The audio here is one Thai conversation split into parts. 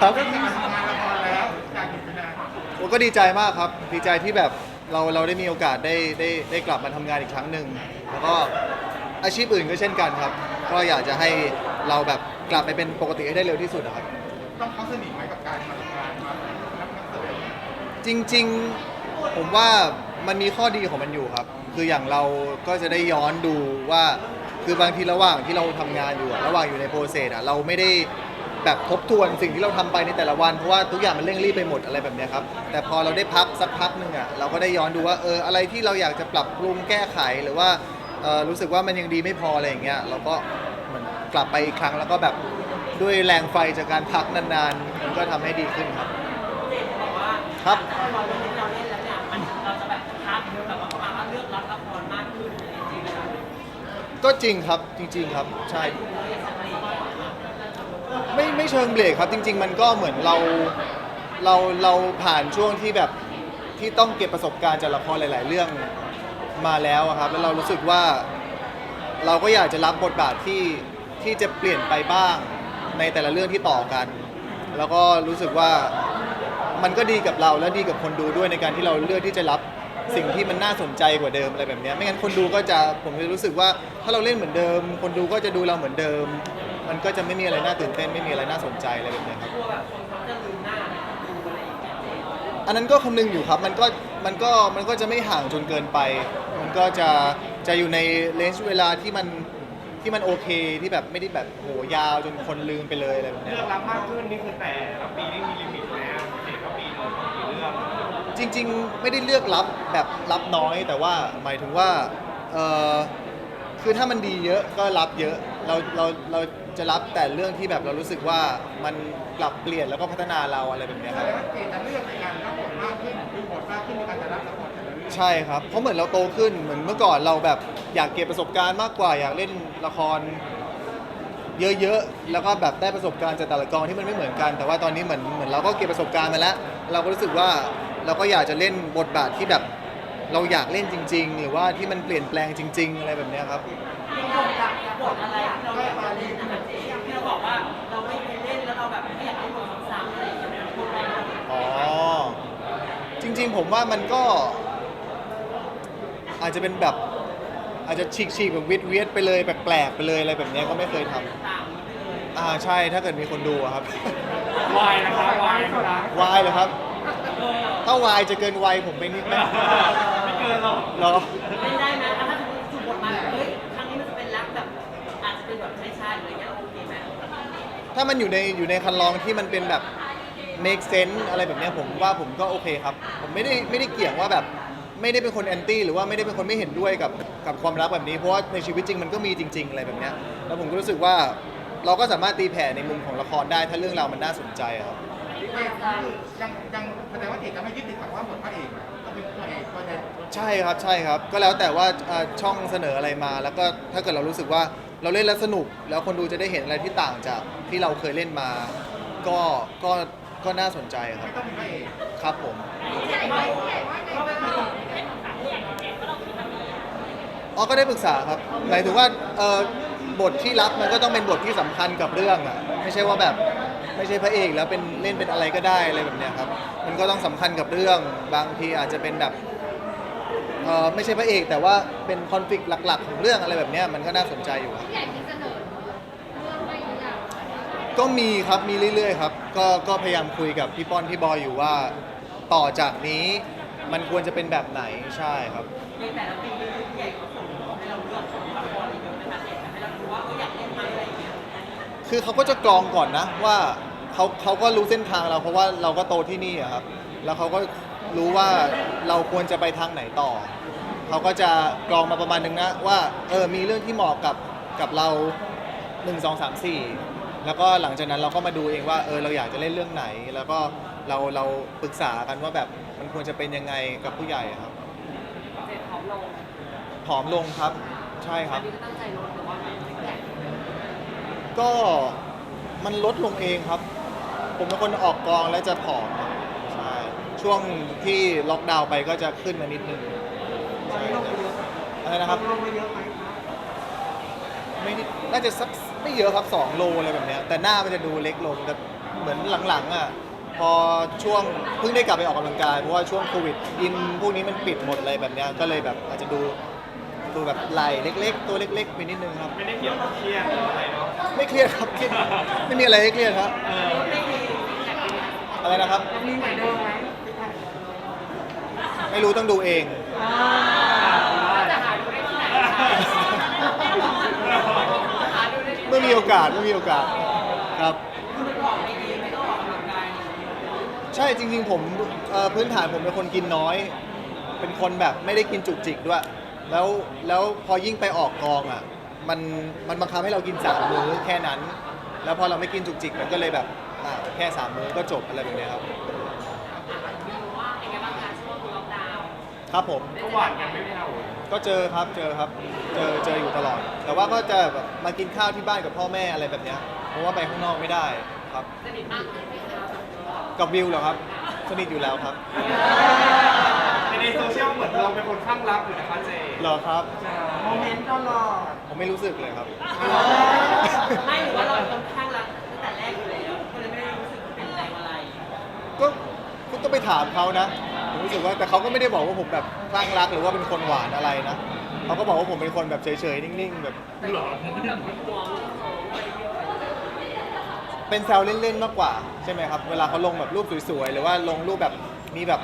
ครับเรื่องการทำงานละครแล้วจากหยุดไปนานผมก็ดีใจมากครับ ดีใจที่แบบเราเราได้มีโอกาสได้ได้ได้กลับมาทำงานอีกครั้งหนึ่ง แล้วก็อาชีพอื่นก็เช่นกันครับ ก็อยากจะให้เราแบบกลับไปเป็นปกติให้ได้เร็วที่สุดอะครับ ต้องเขาสนิทไหมกับการมาทำงานมารับนักแสดงจริงๆผมว่ามันมีข้อดีของมันอยู่ครับ คืออย่างเราก็จะได้ย้อนดูว่า คือบางทีระหว่างที่เราทำงานอยู่อะระหว่างอยู่ในโปรเซสอะเราไม่ได้ แบบทบทวนสิ่งที่เราทำไปในแต่ละวัน เพราะว่าทุกอย่างมันเร่งรีบไปหมดอะไรแบบเนี้ยครับ แต่พอเราได้พักสักพักหนึ่งอะเราก็ได้ย้อนดูว่าเอออะไรที่เราอยากจะปรับปรุงแก้ไขหรือว่าเออรู้สึกว่ามันยังดีไม่พออะไรอย่างเงี้ยเราก็เหมือนกลับไปอีกครั้งแล้วก็แบบด้วยแรงไฟจากการพักนานๆ มันก็ทำให้ดีขึ้นครับ เด็กบอกว่าครับถ้าเราเล่นที่เราเล่นแล้วเนี่ยมันเราจะแบบทับแบบว่าประมาณว่าเลือกรับละครมากขึ้นอะไรจริงๆนะคะก็จริงครับจริง ๆ ครับใช่ไม่ ไม่เชิงเบรกครับจริง ๆ มันก็เหมือนเราเราเราผ่านช่วงที่แบบที่ต้องเก็บประสบการณ์จากละครหลาย ๆ เรื่องมาแล้วอะครับแล้วเรารู้สึกว่า เราก็อยากจะรับบทบาทที่ที่จะเปลี่ยนไปบ้างในแต่ละเรื่องที่ต่อกัน แล้วก็รู้สึกว่ามันก็ดีกับเราและดีกับคนดูด้วยในการที่เราเลือกที่จะรับสิ่งที่มันน่าสนใจกว่าเดิมอะไรแบบเนี้ยไม่งั้นคนดูก็จะผมจะรู้สึกว่าถ้าเราเล่นเหมือนเดิม คนดูก็จะดูเราเหมือนเดิม มันก็จะไม่มีอะไรน่าตื่นเต้นไม่มีอะไรน่าสนใจอะไรแบบเนี้ยครับกลัวแบบคนเขาจะลืมหน้าดูอะไรอย่างเงี้ยอันนั้นก็คำนึงอยู่ครับ มันก็ มันก็ มันก็จะไม่ห่างจนเกินไป มันก็จะ จะอยู่ในเลนส์เวลาที่มัน ที่มันโอเค ที่แบบไม่ได้แบบโหยาวจนคนลืมไปเลยอะไรแบบเนี้เลืยอกรับมากขึ้นนี่คือแต่ละปีนี่มีลิมิตไหมอะเด็กก็ปีหนึงกี่เรื่องจริง ๆ ไม่ได้เลือกรับแบบรับน้อย แต่ว่าหมายถึงว่า เออ คือถ้ามันดีเยอะก็รับเยอะ เราเราเราจะรับแต่เรื่องที่แบบเรารู้สึกว่ามันปรับเปลี่ยนแล้วก็พัฒนาเราอะไรแบบเนี้ยแสครับดงว่าเกณฑ์จะเลือกในการรับบทมากขึ้นดูบทมากขึ้นในการจะรับละครแต่ละเรื่องใช่ครับ เพราะเหมือนเราโตขึ้น เหมือนเมื่อก่อนเราแบบอยากเก็บประสบการณ์มากกว่า อยากเล่นละคร เยอะๆ แล้วก็แบบได้ประสบการณ์จากแต่ละกองที่มันไม่เหมือนกัน แต่ว่าตอนนี้เหมือนเหมือนเราก็เก็บประสบการณ์มาแล้ว เราก็รู้สึกว่าเราก็อยากจะเล่นบทบาทที่แบบ เราอยากเล่นจริง ๆ หรือว่าที่มันเปลี่ยนแปลงจริง ๆ อะไรแบบเนี้ยครับมีบทแบบบทอะไรที่เราอยากมาเล่นนะคะเจ๊ที่เราบอกว่าเราไม่เคยเล่นแล้วเราแบบไม่อยากเล่นบทซ้ำๆอะไรอย่างเงี้ยบทอะไรนะอ๋อ จริง ๆ ผมว่ามันก็ อาจจะเป็นแบบอาจจะฉีกๆแบบวิดเวียดไปเลยแปลกๆไปเลยอะไรแบบเนี้ยก็ไม่เคยทำต่างนี้ไปเลย อ่าใช่ถ้าเกิดมีคนดูอะครับ วายนะคะวายนะคะ วายเหรอครับเออถ้าวายจะเกินวัยผมไปนิดไหมไม่เกิ นหรอกเหรอเล่นได้ไหมถ้าถ้าถูกบทมาแบบเฮ้ยครั้งนี้มันจะเป็นรักแบบอาจจะเป็นแบบชายๆหรืออะไรเงี้ยโอเคไหมถ้ามันอยู่ในอยู่ในคันลองที่มันเป็นแบบ make sense อะไรแบบเนี้ยผมว่าผมก็โอเคครับ ผมไม่ได้ไม่ได้เกี่ยงว่าแบบไม่ได้เป็นคนแอนตี้หรือว่าไม่ได้เป็นคนไม่เห็นด้วยกับกับความรักแบบนี้ เพราะว่าในชีวิตจริงมันก็มีจริง ๆ อะไรแบบเนี้ยแล้วผมก็รู้สึกว่าเราก็สามารถตีแผ่ในมุมของละครได้ถ้าเรื่องราวมันน่าสนใจอะครับ ยังยังแสดงว่าเอกจะไม่ยึดติดกับว่าบทพระเอกอะ ใช่ครับใช่ครับ ก็แล้วแต่ว่าเอ่อช่องเสนออะไรมา แล้วก็ถ้าเกิดเรารู้สึกว่าเราเล่นแล้วสนุก แล้วคนดูจะได้เห็นอะไรที่ต่างจากที่เราเคยเล่นมา ก็ก็ก็น่าสนใจครับครับผมอ๋อก็ได้ปรึกษาครับหมายถึงว่าเอ่อบทที่รับมันก็ต้องเป็นบทที่สำคัญกับเรื่องอะไม่ใช่ว่าแบบไม่ใช่พระเอกแล้วเป็นเล่นเป็นอะไรก็ได้อะไรแบบเนี้ยครับ มันก็ต้องสำคัญกับเรื่อง บางทีอาจจะเป็นแบบ เอ่อไม่ใช่พระเอก แต่ว่าเป็นคอนฟ lict หลัก ๆ ของเรื่องอะไรแบบเนี้ยมันก็น่าสนใจอยู่ครับ ผู้ใหญ่มีเสนอเรื่องไม่หรือยังก็มีครับมีเรื่อยๆครับก็ก็พยายามคุยกับพี่ป้อนพี่บอยอยู่ว่า ต่อจากนี้มันควรจะเป็นแบบไหนใช่ครับ ในแต่ละปีผู้ใหญ่เขาส่งให้เราเลือกละครอีกเยอะไหมคะเด็กให้เราดูว่าเขาอยากเล่นไหมอะไรอย่างเงี้ยคือเขาก็จะกรองก่อนนะว่าเขาเขาก็รู้เส้นทางเราเพราะว่าเราก็โตที่นี่อะครับ แล้วเขาก็ รู้ว่าเราควรจะไปทางไหนต่อ เขาก็จะกรองมาประมาณนึงนะว่าเออมีเรื่องที่เหมาะกับกับเรา 1 2 3 4 แล้วก็หลังจากนั้นเราก็มาดูเองว่าเออเราอยากจะเล่นเรื่องไหน แล้วก็เราเราปรึกษากันว่าแบบมันควรจะเป็นยังไงกับผู้ใหญ่อะครับเด็กเขาลงผอมลงครับใช่คอัรันบนี้ก็ตั้งใจลงหรือว่าแบบแหละก็มันลดลงเองครับ ผมเป็นคนออกกองแล้วจะผอมใช่ ช่วงที่ล็อกดาวน์ไปก็จะขึ้นมานิดนึงใช่อะไรนะครับ ลงมาเยอะไหมคะไม่ได้น่าจะสักไม่เยอะครับ 2 โลอะไรแบบเนี้ยแต่หน้ามันจะดูเล็กลงแต่เหมือนหลังๆอะพอช่วงเพิ่งได้กลับไปออกกำลังกายเพราะว่าช่วงโควิดอินพวกนี้มันปิดหมดเลยแบบเนี้ยก็เลยแบบอาจจะดูดูแบบไหล่เล็ก ๆ ตัวเล็ก ๆ ไปนิดนึงครับไม่ได้เกี่ยวกับเครียดหรืออะไรเนาะไม่เครียดครับเครียดไม่มีอะไรให้เครียดครับอะไรนะครับ มีเหมือนเดิมไหม ไม่รู้ต้องดูเอง จะหาดูได้ที่ไหนหาดูได้ที่เมื่อมีโอกาสเมื่อมีโอกาสครับคุณเป็นของไม่ดีไม่ต้องออกกำลังกายใช่จริง ๆ ผมเอ่อพื้นฐานผมเป็นคนกินน้อย เป็นคนแบบไม่ได้กินจุกจิกด้วย แล้วแล้วพอยิ่งไปออกกองอะมันมันบังคับให้เรากินสามมื้อแค่นั้น แล้วพอเราไม่กินจุกจิกมันก็เลยแบบอะแค่สามมื้อก็จบอะไรแบบเนี้ยครับ ครับผม ก็หวานกันไม่ไม่เอาก็เจอครับ เจอครับ เจอ เจออยู่ตลอด แต่ว่าก็จะแบบมากินข้าวที่บ้านกับพ่อแม่อะไรแบบเนี้ย เพราะว่าไปข้างนอกไม่ได้ครับกับวิวเหรอครับ สนิทอยู่แล้วครับในในโซเชียลเหมือนเราเป็นคนข้างรักอยู่นะคะเจเหรอครับ โมเมนต์ตลอดผมไม่รู้สึกเลยครับ ไม่หรือว่าเราค่อนข้างรักตั้งแต่แรกอยู่แล้วก็เลยไม่ได้รู้สึกว่าเป็นแรงอะไรก็คุณต้องไปถามเขานะผม รู้สึกว่าแต่เขาก็ไม่ได้บอกว่าผมแบบคลั่งรักหรือว่าเป็นคนหวานอะไรนะเขาก็บอกว่าผมเป็นคนแบบเฉยๆนิ่งๆแบบ หรอเป็นแซวเล่นๆมากกว่าใช่ไหมครับ เวลาเขาลงแบบรูปสวยๆ หรือว่าลงรูปแบบมีแบบ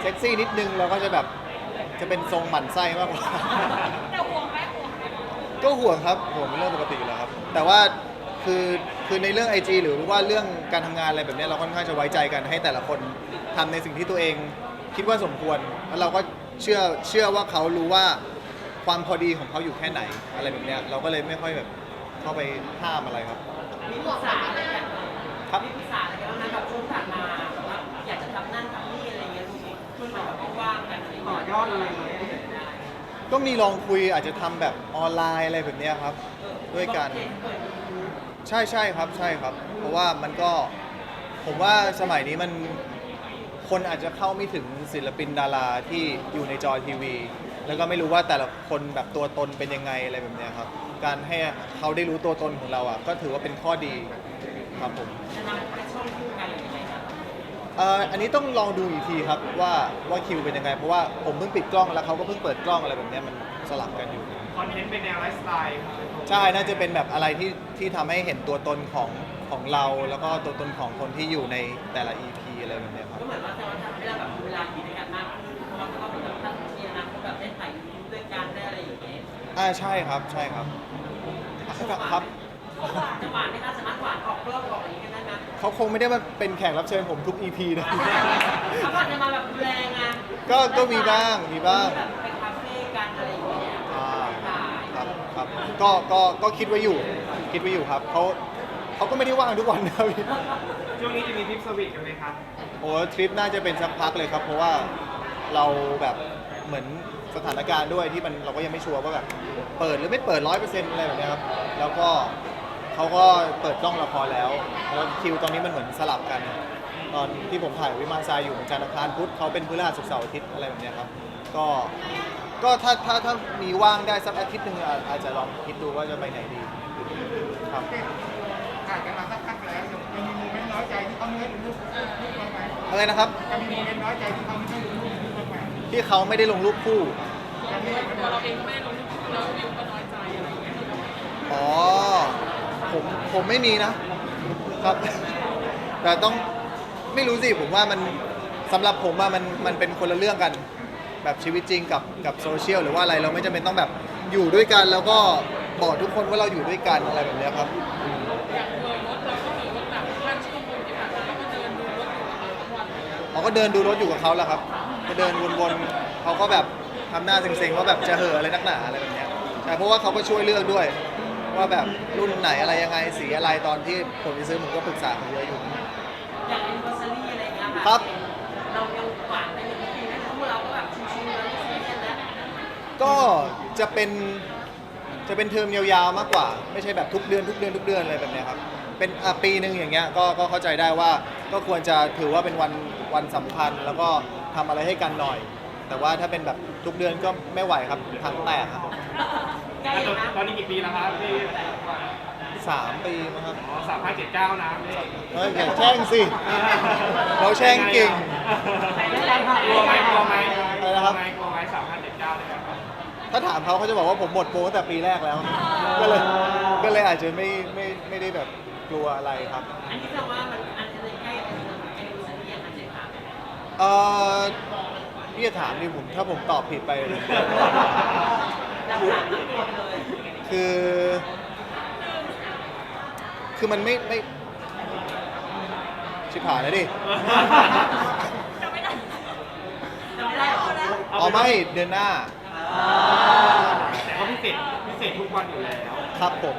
เซ็กซี่นิดนึงเราก็จะแบบจะเป็นทรงหมั่นไส้มากกว่า แต่ห่วงไหมห่วงไหมก็ห่วงครับห่วงเป็นเรื่องปกติอยู่แล้วครับ แต่ว่าคือคือในเรื่อง IG หรือว่าเรื่องการทำงานอะไรแบบเนี้ยเราค่อนข้างจะไว้ใจกันให้แต่ละคน ทำในสิ่งที่ตัวเองคิดว่าสมควร แล้วเราก็เชื่อเชื่อว่าเขารู้ว่าความพอดีของเขาอยู่แค่ไหนอะไรแบบเนี้ยเราก็เลยไม่ค่อยแบบเข้าไปห้ามอะไรครับ มีปรึกษาอะไรกันครับ มีปรึกษาอะไรกันบ้างนะแบบช่วงผ่านมาแบบว่าอยากจะทำนั่นทำนี่อะไรเงี้ยลูกมันแบบว่างๆกันต่อยอดอะไรเงี้ยก็มีลองคุยอาจจะทำแบบออนไลน์อะไรแบบเนี้ยครับ ด้วยกันใช่ใช่ครับใช่ครับ เพราะว่ามันก็ผมว่าสมัยนี้มัน คนอาจจะเข้าไม่ถึงศิลปินดาราที่อยู่ในจอทีวี แล้วก็ไม่รู้ว่าแต่ละคนแบบตัวตนเป็นยังไงอะไรแบบเนี้ยครับ การให้เขาได้รู้ตัวตนของเราอะก็ถือว่าเป็นข้อดีครับผมจะนำไปช่องคู่กันหรือยังไงครับเอ่ออันนี้ต้องลองดูอีกทีครับว่าว่าคิวเป็นยังไง เพราะว่าผมเพิ่งปิดกล้องแล้วเขาก็เพิ่งเปิดกล้องอะไรแบบเนี้ยมันสลับกันอยู่ คอนเทนต์เป็นแนวไลฟ์สไตล์ใช่น่าจะเป็นแบบอะไรที่ที่ทำให้เห็นตัวตนของของเรา แล้วก็ตัวตนของคนที่อยู่ในแต่ละ EP อะไรแบบเนี้ยครับ ก็เหมือนว่าจะทำให้เราแบบมีเวลาอยู่ด้วยกันมากขึ้นเพราะว่าก็ต้องแบบตั้งมีอนาคตแบบได้ถ่ายรูปด้วยกันได้อะไรอย่างเงี้ยอ่าใช่ครับใช่ครับครับจะหวานไหมคะสามารถหวานออกกล้องออกอย่างนี้กันได้ไหมเขาคงไม่ได้มาเป็นแขกรับเชิญผมทุก EP นะ เขาอาจจะมาแบบแรงอะก็ก็มีบ้างมีบ้าง แบบไปคาเฟ่กันอะไรอย่างเงี้ยอ่าถ่าย ครับครับก็ก็ก็คิดไว้อยู่ คิดไว้อยู่ครับเขา เขาก็ไม่ได้ว่างทุกวันนะครับช่วงนี้จะมีทริปสวีทกันไหมครับโอ้ทริปน่าจะเป็นสักพักเลยครับ เพราะว่าเราแบบเหมือนสถานการณ์ด้วยที่มันเราก็ยังไม่ชัวร์ว่าแบบเปิดหรือไม่เปิดร้อยเปอร์เซ็นต์อะไรแบบเนี้ยครับแล้วก็เขาก็เปิดกล้องละครแล้วแล้วคิวตอนนี้มันเหมือนสลับกัน ตอนที่ผมถ่ายวิมานทรายอยู่เหมือนจันทร์อังคารพุธเขาเป็นพฤหัสศุกร์เสาร์อาทิตย์อะไรแบบเนี้ยครับ ก็ก็ถ้าถ้าถ้ามีว่างได้สักอาทิตย์หนึ่งอาอาจจะลองคิดดูว่าจะไปไหนดีครับ ถ่ายกันมาสักพักแล้วยังมีโมเมนต์น้อยใจที่เขาไม่ให้ดูรูปรูปบ้างไหมอะไรนะครับ จะมีโมเมนต์น้อยใจที่เขาไม่ให้ดูรูปรูปบ้างไหมที่เขาไม่ได้ลงรูปคู่จะมีไหมเราเองไม่รู้เราวิวก็น้อยใจอะไรอย่างเงี้ยอ๋อ ผมผมไม่มีนะครับ แต่ต้องไม่รู้สิผมว่ามันสำหรับผมว่ามันมันเป็นคนละเรื่องกัน แบบชีวิตจริงกับกับโซเชียลหรือว่าอะไรเราไม่จำเป็นต้องแบบอยู่ด้วยกัน แล้วก็บอกทุกคนว่าเราอยู่ด้วยกันอะไรแบบเนี้ยครับ ก็เดินดูรถอยู่กับเขาแหละครับก็เดินวนๆเขาก็แบบทำหน้าเซ็งๆว่าแบบจะเห่อะอะไรนักหนาอะไรแบบเนี้ยแต่เพราะว่าเขาก็ช่วยเลือกด้วย ว่าแบบรุ่นไหนอะไรยังไงสีอะไรตอนที่ผมจะซื้อผมก็ปรึกษาเขาเยอะอยู่ อย่างแอนนิเวอร์ซารีอะไรอย่างเงี้ยค่ะครับเรายังหวานได้เหมือนที่ปีนั้นเพราะเราก็แบบชิวๆแล้วไม่ซีเรียสแล้วก็จะเป็น จะเป็นเทอมยาวๆมากกว่า ไม่ใช่แบบทุกเดือนทุกเดือนทุกเดือนอะไรแบบเนี้ยครับ เป็นอะปีหนึ่งอย่างเงี้ยก็ก็เข้าใจได้ว่าก็ควรจะถือว่าเป็นวันวันสำคัญ แล้วก็ทำอะไรให้กันหน่อย แต่ว่าถ้าเป็นแบบทุกเดือนก็ไม่ไหวครับทั้งแตกครับใกล้ตอนนะตอนนี้กี่ปีแล้วครับที่สามปีมั้งครับอ๋อสามห้าเจ็ดเก้านะพี่เฮ้ยอย่าแช่งสิ เราแช่งเก่ง กลัวไหมกลัวไหมอะไรนะครับกลัวไหมกลัวไหมสามห้าเจ็ดเก้าเลยครับ ถ้าถามเขาเขาจะบอกว่าผมหมดโปรตั้งแต่ปีแรกแล้ว ก็เลยก็เลยอาจจะไม่ไม่ไม่ได้แบบกลัวอะไรครับ อันนี้แปลว่ามันอันจะใกล้เป็นเป็นสัญญาณเจ็บขาเออพี่จะถามดิผมถ้าผมตอบผิดไปหลักฐานทั้งหมดเลยคือ คือมันไม่ไม่ชิบหายแล้วดิจะไม่ได้หรออ๋อไม่เดือนหน้า แต่ก็พิเศษพิเศษทุกวันอยู่แล้วครับผม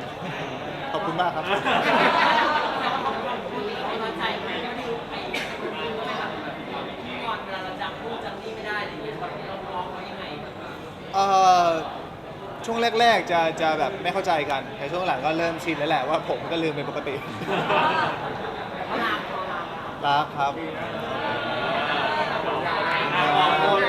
ขอบคุณมากครับเขาน้อยใจไหมที่ไปไปแบบที่ก่อนเวลาเราจำพูดจำนี่ไม่ได้อะไรเงี้ยเราร้องเขายังไงเอ่อช่วงแรก ๆ จะจะแบบไม่เข้าใจกันแต่ช่วงหลังก็เริ่มชินแล้วแหละว่าผมก็ลืมเป็นปกติเขาลามเขาลามรักครับ ขอบคุณ